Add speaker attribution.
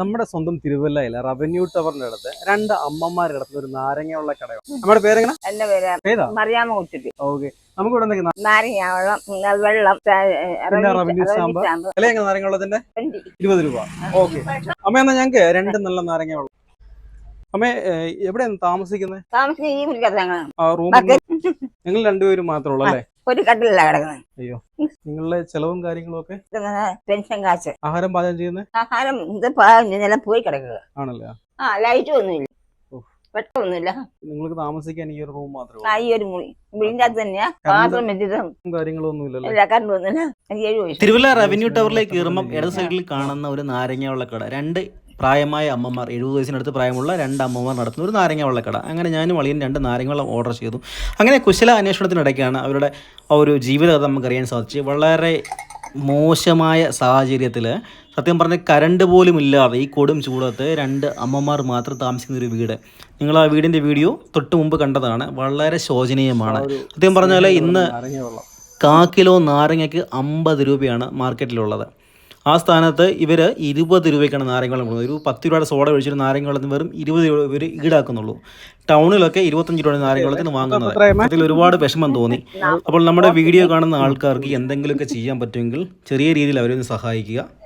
Speaker 1: നമ്മുടെ സ്വന്തം തിരുവല്ലയിലെ റവന്യൂ ടവറിന്റെ അടുത്ത് രണ്ട് അമ്മമാരുടെ അടുത്ത് ഒരു നാരങ്ങയുള്ള കടയാണ് നമ്മുടെ പേരെങ്ങനെ?
Speaker 2: എന്റെ പേര്
Speaker 1: ഏതാ?
Speaker 2: മറിയാമ കുട്ടിട്ട്
Speaker 1: ഓക്കെ നമുക്ക് ഇവിടെ എന്തൊക്കെ
Speaker 2: നാരങ്ങ വെള്ളം
Speaker 1: പിന്നെ
Speaker 2: റവി-
Speaker 1: റവന്യൂ. സ്റ്റാമ്പ്. വില എങ്ങനെ നാരങ്ങളുള്ളതിന്റെ ഇരുപത് രൂപ. ഓക്കെ അമ്മ എന്നാ ഞങ്ങൾക്ക് രണ്ട് നല്ല നാരങ്ങ വെള്ളം അമ്മ എവിടെയാണ് താമസിക്കുന്നത്?
Speaker 2: താമസിക്കുന്ന ഈ മുറിക്കകത്ത് ഞങ്ങൾ
Speaker 1: രണ്ടുപേരും മാത്രമേ ഉള്ളൂ അല്ലേ?
Speaker 2: ഒരു കട്ടിലല്ല കിടക്കുന്നത്
Speaker 1: അയ്യോ. നിങ്ങളുടെ ചെലവും കാര്യങ്ങളും ഒക്കെ
Speaker 2: പെൻഷൻ കാശ്.
Speaker 1: ആഹാരം പാചകം ചെയ്യുന്നത്
Speaker 2: ആഹാരം ഇത് പാചകം പോയി കിടക്കുക.
Speaker 1: ആണല്ലേ?
Speaker 2: ആ ലൈറ്റ് ഒന്നുമില്ല. വെട്ടമൊന്നുമില്ല
Speaker 1: നിങ്ങൾക്ക് താമസിക്കാൻ ഈ ഒരു റൂം മാത്രമേ
Speaker 2: ആ ഈ ഒരു മുറി. വീടിന്റെ അകത്ത് തന്നെയാ. പാത്രം വെച്ചിട്ടും കാര്യങ്ങളൊന്നുമില്ല കറണ്ട് ഒന്നുമില്ല.
Speaker 3: തിരുവല്ല റവന്യൂ ടവറിലേക്ക് കയറുമ്പോൾ ഇടത് സൈഡിൽ കാണുന്ന ഒരു നാരങ്ങ വെള്ളക്കട. രണ്ട് പ്രായമായ അമ്മമാർ എഴുപത് വയസ്സിനടുത്ത് പ്രായമുള്ള രണ്ട് അമ്മമാർ നടത്തുന്ന ഒരു നാരങ്ങ വെള്ളക്കട. അങ്ങനെ ഞാനും വളിയും രണ്ട് നാരങ്ങ വെള്ളം ഓർഡർ ചെയ്തു. അങ്ങനെ കുശല അന്വേഷണത്തിനിടയ്ക്കാണ് അവരുടെ ആ ഒരു ജീവിതകഥ നമുക്കറിയാൻ സാധിച്ചു വളരെ മോശമായ സാഹചര്യത്തിൽ സത്യം പറഞ്ഞ കരണ്ട് പോലും ഇല്ലാതെ ഈ കൊടും ചൂടത്ത് രണ്ട് അമ്മമാർ മാത്രം താമസിക്കുന്ന ഒരു വീട്. നിങ്ങൾ ആ വീടിന്റെ വീഡിയോ തൊട്ട് മുമ്പ് കണ്ടതാണ്. വളരെ ശോചനീയമാണ്. സത്യം പറഞ്ഞാൽ ഇന്ന്
Speaker 1: കാക്കിലോ
Speaker 3: കാ കിലോ നാരങ്ങയ്ക്ക് അമ്പത് രൂപയാണ് മാർക്കറ്റിലുള്ളത് ആ സ്ഥാനത്ത് ഇവർ ഇരുപത് രൂപയ്ക്കാണ് നാരങ്ങ വെള്ളം കൊടുക്കുന്നത്. ഒരു പത്ത് രൂപയുടെ സോഡ ഒഴിച്ചിട്ട് നാരങ്ങ വെള്ളത്തിന് വെറും ഇരുപത് രൂപ ഇവർ ഈടാക്കുന്നുള്ളൂ. ടൗണിലൊക്കെ ഇരുപത്തഞ്ച് രൂപയുടെ നാരങ്ങ വെള്ളത്തിന് വാങ്ങുന്നത് അതിൽ ഒരുപാട് വിഷമം തോന്നി. അപ്പോൾ നമ്മുടെ വീഡിയോ കാണുന്ന ആൾക്കാർക്ക് എന്തെങ്കിലുമൊക്കെ ചെയ്യാൻ പറ്റുമെങ്കിൽ ചെറിയ രീതിയിൽ അവരെ ഒന്ന് സഹായിക്കുക.